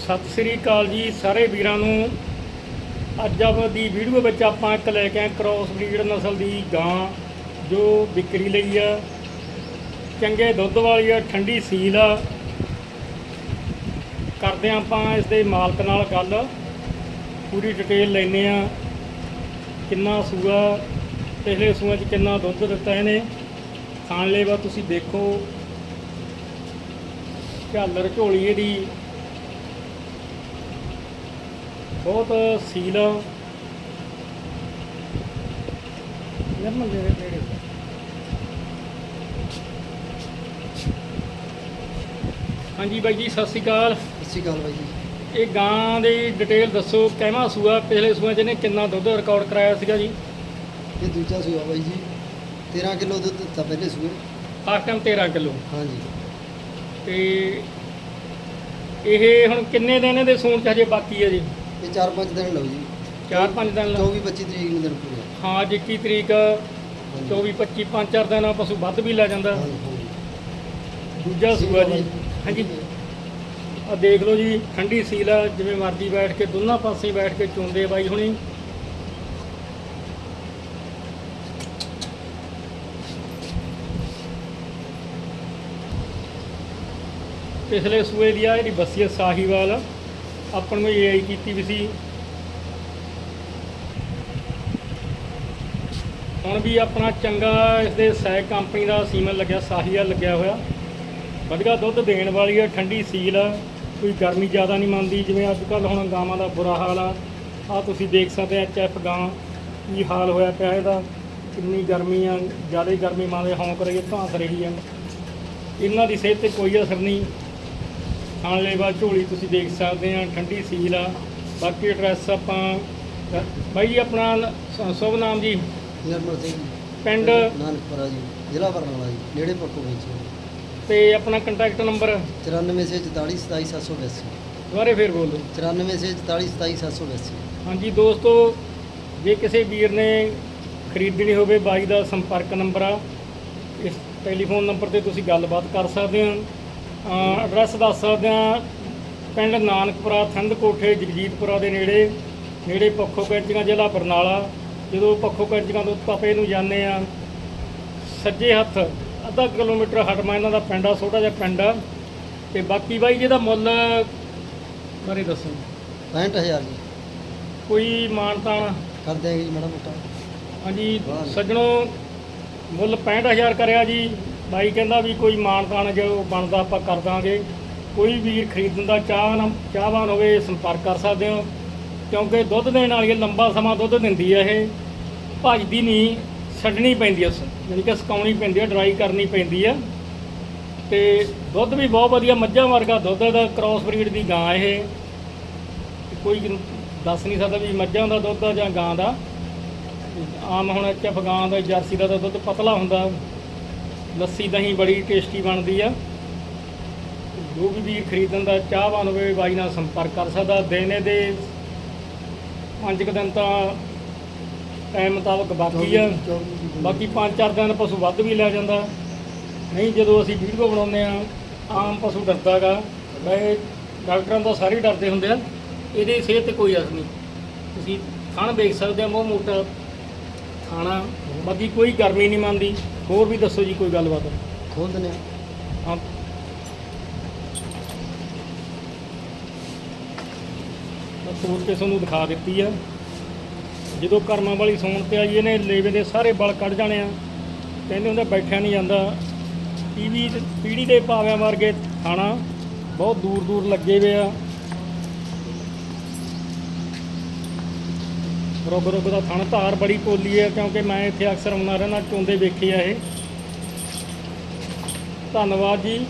ਸਤਿ ਸ੍ਰੀ ਅਕਾਲ ਜੀ ਸਾਰੇ ਵੀਰਾਂ ਨੂੰ। ਅੱਜ ਆਪ ਦੀ ਵੀਡੀਓ ਵਿੱਚ ਆਪਾਂ ਇੱਕ ਲੈ ਕੇ ਆਏ ਕ੍ਰੋਸ ਬਰੀਡ ਨਸਲ ਦੀ ਗਾਂ, ਜੋ ਵਿਕਰੀ ਲਈ ਆ। ਚੰਗੇ ਦੁੱਧ ਵਾਲੀ ਆ, ਠੰਡੀ ਸੀਲ ਆ। ਕਰਦੇ ਹਾਂ ਆਪਾਂ ਇਸ ਦੇ ਮਾਲਕ ਨਾਲ ਗੱਲ। ਪੂਰੀ ਡਿਟੇਲ ਲੈਨੇ ਆ ਕਿੰਨਾ ਸੂਆ, ਪਿਛਲੇ ਸੂਆਂ 'ਚ ਕਿੰਨਾ ਦੁੱਧ ਦਿੱਤਾ ਇਹਨੇ। ਖਾਣ ਲੇਵਾ ਤੁਸੀਂ ਦੇਖੋ। ਝਾਲਰ ਝੋਲੀ ਇਹਦੀ ਬਹੁਤ ਸੀਲ ਨਰਮਲ ਦੇ ਨੇੜੇ ਹਾਂਜੀ ਬਾਈ ਜੀ ਸਤਿ ਸ਼੍ਰੀ ਅਕਾਲ। ਸਤਿ ਸ਼੍ਰੀ ਅਕਾਲ ਬਾਈ ਜੀ। ਇਹ ਗਾਂ ਦੀ ਡਿਟੇਲ ਦੱਸੋ ਕਿਵੇਂ ਸੂਆ ਪਿਛਲੇ ਸੂਆਂ 'ਚ ਇਹਨੇ ਕਿੰਨਾ ਦੁੱਧ ਰਿਕਾਰਡ ਕਰਾਇਆ ਸੀਗਾ ਜੀ? ਇਹ ਦੂਜਾ ਸੂਆ ਬਾਈ ਜੀ 13 ਕਿਲੋ ਦੁੱਧ ਦਿੱਤਾ ਪਹਿਲੇ ਸੂਏ ਫਸਟ ਟਾਈਮ 13 ਕਿਲੋ। ਹਾਂਜੀ। ਤੇ ਇਹ ਹੁਣ ਕਿੰਨੇ ਦਿਨ ਇਹਦੇ ਸੂਣ 'ਚ ਹਜੇ ਬਾਕੀ ਹੈ ਜੀ? ਇਹ 4-5 ਦਿਨ ਲਓ ਜੀ। 4-5 ਦਿਨ ਲਾ 24-25 ਤਰੀਕ ਨੂੰ ਦਿਨ ਪੂਰੇ ਹਾਂ ਅੱਜ 21 ਤਰੀਕ ਹਾਂਜੀ। 24 25 5-4 ਦਿਨ ਪਸ਼ੂ ਵੱਧ ਵੀ ਲੈ ਜਾਂਦਾ। ਦੂਜਾ ਸੂਆ ਜੀ। ਹਾਂਜੀ। ਆ ਦੇਖ ਲਓ ਜੀ ਠੰਡੀ ਸੀਲ ਆ ਜਿਵੇਂ ਮਰਜ਼ੀ ਬੈਠ ਕੇ ਦੋਨਾਂ ਪਾਸੇ ਬੈਠ ਕੇ ਚੁੰਦੇ ਬਾਈ ਹੁਣੀ। ਪਿਛਲੇ ਸੂਏ ਦੀ ਆ ਜਿਹੜੀ ਬੱਸੀਆ ਸਾਹੀਵਾਲ। ਆ, ਆਪਾਂ ਨੂੰ ਇਹ ਆਈ ਕੀਤੀ ਵੀ ਸੀ। ਹੁਣ ਵੀ ਆਪਣਾ ਚੰਗਾ ਇਸ ਦੇ ਸੈਕ ਕੰਪਨੀ ਦਾ ਸੀਮਨ ਲੱਗਿਆ ਸਾਹੀਵਾਲ ਲੱਗਿਆ ਹੋਇਆ। ਵਧੀਆ ਦੁੱਧ ਦੇਣ ਵਾਲੀ ਆ, ਠੰਡੀ ਸੀਲ ਆ, ਕੋਈ ਗਰਮੀ ਜ਼ਿਆਦਾ ਨਹੀਂ ਮੰਨਦੀ, ਜਿਵੇਂ ਅੱਜ ਕੱਲ ਹੁਣ ਗਾਵਾਂ ਦਾ ਬੁਰਾ ਹਾਲ ਆ। ਆ ਤੁਸੀਂ ਦੇਖ ਸਕਦੇ ਆ ਐਫ ਗਾਂ ਕੀ ਹਾਲ ਹੋਇਆ ਪਿਆ ਇਹਦਾ। ਕਿੰਨੀ ਗਰਮੀ ਆ, ਜ਼ਿਆਦਾ ਗਰਮੀ ਮੰਨਦੇ ਹੌਂਕ ਰਹੀ ਹੈ ਧਾਂਸ ਰਹੀ ਆ। ਇਹਨਾਂ ਦੀ ਸਿਹਤ ਤੇ ਕੋਈ ਅਸਰ ਨਹੀਂ। ਖਾਣ ਲੇਵਾ ਝੋਲੀ ਤੁਸੀਂ ਦੇਖ ਸਕਦੇ ਆ ਠੰਡੀ ਸੀਲ ਆ। ਬਾਕੀ ਐਡਰੈਸ ਆਪਾਂ ਬਾਈ ਜੀ ਆਪਣਾ ਸ਼ੁਭ ਨਾਮ ਜੀ? ਨਿਰਮਲ ਸਿੰਘ ਪਿੰਡ? ਨਾਨਕਪੁਰਾ ਜੀ ਜ਼ਿਲ੍ਹਾ ਬਰਨਾਲਾ ਜੀ ਨੇੜੇ ਪੱਕੋ ਵਿੱਚ। ਤੇ ਆਪਣਾ ਕੰਟੈਕਟ ਨੰਬਰ 94 ਸੇ 44 27 782 ਦੁਬਾਰੇ ਫੇਰ ਬੋਲ। ਦਿਓ 94 ਸੇ 44 27 782 ਹਾਂਜੀ ਦੋਸਤੋ ਜੇ ਕਿਸੇ ਵੀਰ ਨੇ ਖਰੀਦਣੀ ਹੋਵੇ ਬਾਈ ਦਾ ਸੰਪਰਕ ਨੰਬਰ ਆ। ਇਸ ਟੈਲੀਫੋਨ ਨੰਬਰ ਤੇ ਤੁਸੀਂ ਗੱਲਬਾਤ ਕਰ ਸਕਦੇ ਹੋ ਐਡਰੈਸ ਦੱਸ ਸਕਦੇ ਆ ਪਿੰਡ ਨਾਨਕਪੁਰਾ ਥੰਦ ਕੋਠੇ ਜਗਜੀਤਪੁਰਾ ਦੇ ਨੇੜੇ ਨੇੜੇ ਪੱਖੋ ਕੈਂਚੀਆਂ ਜ਼ਿਲ੍ਹਾ ਬਰਨਾਲਾ। ਜਦੋਂ ਪੱਖੋ ਕੈਂਚੀਆਂ ਤੋਂ ਤਪੇ ਨੂੰ ਜਾਂਦੇ ਆ ਸੱਜੇ ਹੱਥ ਅੱਧਾ ਕਿਲੋਮੀਟਰ ਹਟਮਾ ਇਹਨਾਂ ਦਾ ਪਿੰਡ ਆ ਛੋਟਾ ਜਿਹਾ ਪਿੰਡ ਆ। ਤੇ ਬਾਕੀ ਬਾਈ ਜਿਹਦਾ ਮੁੱਲ ਬਾਰੇ ਦੱਸੋ। 65000 ਜੀ। ਕੋਈ ਮਾਨਤਾਨ ਕਰ ਦਿਆਂਗੇ ਜੀ ਮਾੜਾ ਮੋਟਾ। ਹਾਂਜੀ। ਸੱਜਣੋ ਮੁੱਲ 65000 ਕਰਿਆ ਜੀ। ਬਾਈ ਕਹਿੰਦਾ ਵੀ ਕੋਈ ਮਾਨਤਾਨ ਜੋ ਬਣਦਾ ਆਪਾਂ ਕਰ ਦਾਂਗੇ। ਕੋਈ ਵੀਰ ਖਰੀਦਣ ਦਾ ਚਾਹ ਨਾ ਚਾਹਵਾਨ ਹੋਵੇ ਸੰਪਰਕ ਕਰ ਸਕਦੇ ਹੋ। ਕਿਉਂਕਿ ਦੁੱਧ ਦੇਣ ਵਾਲੀ ਲੰਬਾ ਸਮਾਂ ਦੁੱਧ ਦਿੰਦੀ ਹੈ ਇਹ। ਭੱਜਦੀ ਨਹੀਂ, ਛੱਡਣੀ ਪੈਂਦੀ ਹੈ ਯਾਨੀ ਕਿ ਸੁਕਾਉਣੀ ਪੈਂਦੀ ਹੈ ਡਰਾਈ ਕਰਨੀ ਪੈਂਦੀ ਹੈ ਤੇ ਦੁੱਧ ਵੀ ਬਹੁਤ ਵਧੀਆ ਮੱਝਾਂ ਵਰਗਾ ਦੁੱਧ ਦਾ ਕ੍ਰਾਸ ਬਰੀਡ ਦੀ ਗਾਂ ਇਹ। ਕੋਈ ਦੱਸ ਨਹੀਂ ਸਕਦਾ ਵੀ ਮੱਝਾਂ ਦਾ ਦੁੱਧ ਆ ਜਾਂ ਗਾਂ ਦਾ। ਆਮ ਹੁਣ ਇੱਥੇ ਅਫਗਾਨ ਦਾ, ਜਰਸੀ ਦਾ ਤਾਂ ਦੁੱਧ ਪਤਲਾ ਹੁੰਦਾ। ਲੱਸੀ ਦਹੀਂ ਬੜੀ ਟੇਸਟੀ ਬਣਦੀ ਆ। ਜੋ ਵੀ ਵੀ ਖਰੀਦਣ ਦਾ ਚਾਹਵਾਨ ਹੋਵੇ ਬਾਈ ਨਾਲ ਸੰਪਰਕ ਕਰ ਸਕਦਾ। ਦਿਨੇ ਦੇ ਪੰਜ ਕੁ ਦਿਨ ਤਾਂ ਟਾਈਮ ਮੁਤਾਬਕ ਬਾਕੀ ਆ। ਬਾਕੀ ਪੰਜ ਚਾਰ ਦਿਨ ਪਸ਼ੂ ਵੱਧ ਵੀ ਲੈ ਜਾਂਦਾ। ਨਹੀਂ ਜਦੋਂ ਅਸੀਂ ਵੀਡੀਓ ਬਣਾਉਂਦੇ ਆ ਆਮ ਪਸ਼ੂ ਡਰਦਾਗਾ ਵੈਸੇ ਡਾਕਟਰਾਂ ਤੋਂ ਸਾਰੇ ਡਰਦੇ ਹੁੰਦੇ ਆ। ਇਹਦੀ ਸਿਹਤ ਤੇ ਕੋਈ ਅਸਰ ਨਹੀਂ। ਤੁਸੀਂ ਥਣ ਵੇਖ ਸਕਦੇ ਆ ਮੂੰਹ ਮੋਟਾ। ਖਾਣਾ ਬਾਕੀ ਕੋਈ ਗਰਮੀ ਨਹੀਂ ਮੰਨਦੀ। ਹੋਰ ਵੀ ਦੱਸੋ ਜੀ ਕੋਈ ਗੱਲਬਾਤ? ਖੋਲ ਦਿੰਦੇ ਹਾਂ ਹਾਂ। ਮੈਂ ਤੋੜ ਕੇ ਤੁਹਾਨੂੰ ਦਿਖਾ ਦਿੱਤੀ ਆ। ਜਦੋਂ ਕਰਮਾਂ ਵਾਲੀ ਸੌਣ ਤੇ ਆਈ ਇਹਨੇ ਲੇਵੇ ਦੇ ਸਾਰੇ ਬਲ ਕੱਢ ਜਾਣੇ ਆ। ਕਹਿੰਦੇ ਹੁੰਦੇ ਬੈਠਿਆ ਨਹੀਂ ਜਾਂਦਾ। ਟੀਵੀ ਪੀੜੀ ਦੇ ਪਾਵਿਆਂ ਵਰਗੇ ਖਾਣਾ ਬਹੁਤ ਦੂਰ ਦੂਰ ਲੱਗੇ ਹੋਏ ਆ। ਰੁੱਗ ਰੁੱਗ ਦਾ ਥਣ, ਧਾਰ ਬੜੀ ਪੋਲੀ ਹੈ ਕਿਉਂਕਿ ਮੈਂ ਇੱਥੇ ਅਕਸਰ ਆਉਂਦਾ ਰਹਿਣਾ ਚੋਂਦੇ ਵੇਖੇ ਆ ਇਹ। ਧੰਨਵਾਦ ਜੀ।